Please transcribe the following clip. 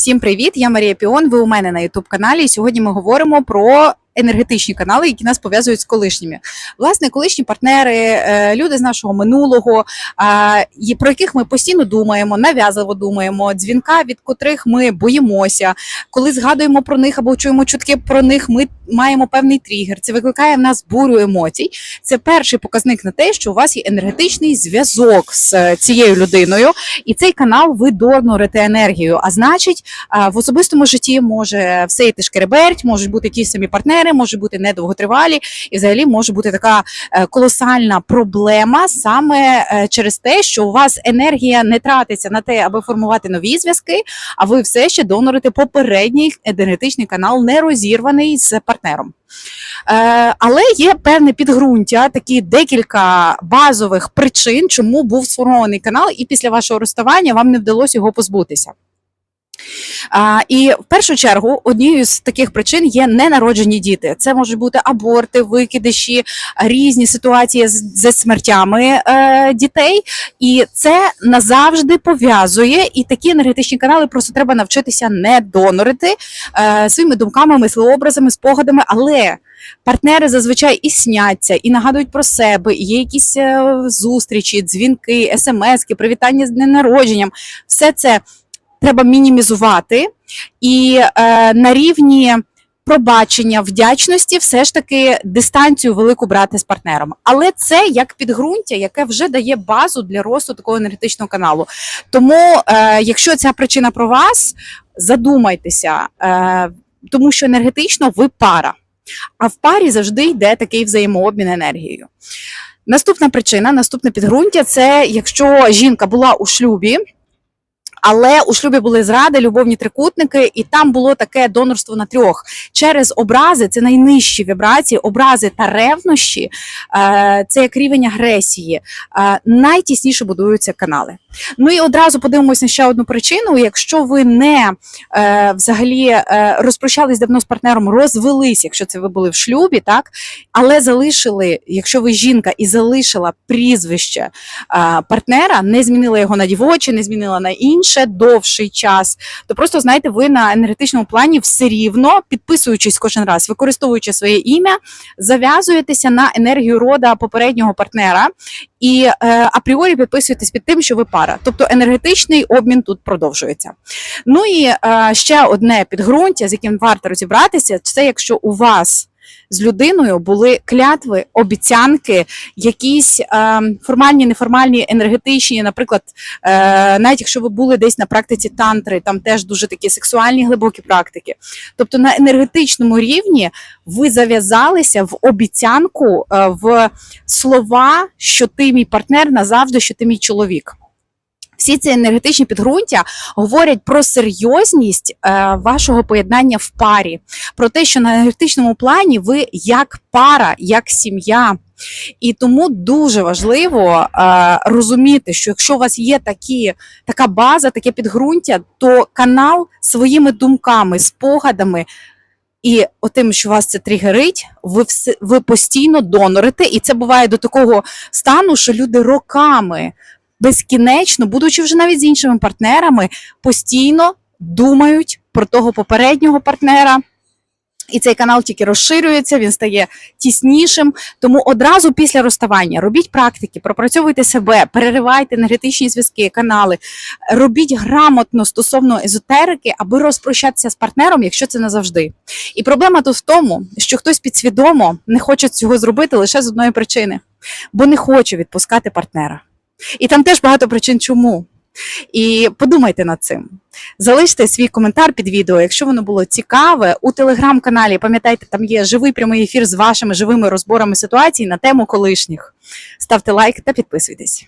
Всім привіт! Я Марія Піон. Ви у мене на Ютуб каналі. Сьогодні ми говоримо про енергетичні канали, які нас пов'язують з колишніми. Власне, колишні партнери, е, люди з нашого минулого, про яких ми постійно думаємо, нав'язливо думаємо, дзвінка, від котрих ми боїмося. Коли згадуємо про них або чуємо чутки про них, ми маємо певний тригер. Це викликає в нас бурю емоцій. Це перший показник на те, що у вас є енергетичний зв'язок з е, цією людиною, і цей канал ви донорите енергію. А значить, в особистому житті може все йти шкереберть, можуть бути ті самі партнери, можуть бути недовготривалі, і взагалі може бути така е, колосальна проблема саме е, через те, що у вас енергія не тратиться на те, аби формувати нові зв'язки, а ви все ще донорите попередній енергетичний канал, не розірваний з партнером. Е, але є певне підґрунтя, такі декілька базових причин, чому був сформований канал, і після вашого розставання вам не вдалося його позбутися. А, і в першу чергу однією з таких причин є ненароджені діти. Це можуть бути аборти, викидиші, різні ситуації зі смертями е, дітей, і це назавжди пов'язує. І такі енергетичні канали просто треба навчитися не донорити е, своїми думками, мислообразами, спогадами, але. Партнери зазвичай і сняться, і нагадують про себе. і Є якісь е, зустрічі, дзвінки, смски, привітання з днем народженням. Все це треба мінімізувати, і е, на рівні пробачення, вдячності, все ж таки дистанцію велику брати з партнером. Але це як підґрунтя, яке вже дає базу для росту такого енергетичного каналу. Тому, е, якщо ця причина про вас, задумайтеся, е, тому що енергетично ви пара. А в парі завжди йде такий взаємообмін енергією. Наступна причина, наступне підґрунтя це якщо жінка була у шлюбі. Але у шлюбі були зради, любовні трикутники, і там було таке донорство на трьох через образи. Це найнижчі вібрації, образи та ревнощі. е, Це як рівень агресії. е, Найтісніше будуються канали. Ну і одразу подивимося на ще одну причину. Якщо ви не е, взагалі розпрощались давно з партнером, розвелись, якщо це ви були в шлюбі, так але залишили, якщо ви жінка і залишила прізвище партнера, не змінила його на дівоче, не змінила на інше довший час, то просто знаєте, ви на енергетичному плані все рівно, підписуючись кожен раз, використовуючи своє ім'я, зав'язуєтеся на енергію рода попереднього партнера і е, апріорі підписуєтесь під тим, що ви пара. Тобто енергетичний обмін тут продовжується. Ну і е, ще одне підґрунтя, з яким варто розібратися, це якщо у вас. З людиною були клятви, обіцянки, якісь е, формальні, неформальні, енергетичні. Наприклад, е, навіть якщо ви були десь на практиці тантри, там теж дуже такі сексуальні глибокі практики. Тобто на енергетичному рівні ви зав'язалися в обіцянку, е, в слова, що ти мій партнер назавжди, що ти мій чоловік. Всі ці енергетичні підґрунтя говорять про серйозність е, вашого поєднання в парі, про те, що на енергетичному плані ви як пара, як сім'я. І тому дуже важливо е, розуміти, що якщо у вас є такі, така база, таке підґрунтя, то канал своїми думками, спогадами і отим, що вас це тригерить, ви ви постійно донорите, і це буває до такого стану, що люди роками безкінечно, будучи вже навіть з іншими партнерами, постійно думають про того попереднього партнера. І цей канал тільки розширюється, він стає тіснішим. Тому одразу після розставання робіть практики, пропрацьовуйте себе, переривайте енергетичні зв'язки, канали, робіть грамотно стосовно езотерики, аби розпрощатися з партнером, якщо це назавжди. І проблема тут в тому, що хтось підсвідомо не хоче цього зробити лише з одної причини, бо не хоче відпускати партнера. І там теж багато причин, чому. І подумайте над цим. Залиште свій коментар під відео, якщо воно було цікаве. У телеграм-каналі, пам'ятайте, там є живий прямий ефір з вашими живими розборами ситуацій на тему колишніх. Ставте лайк та підписуйтесь.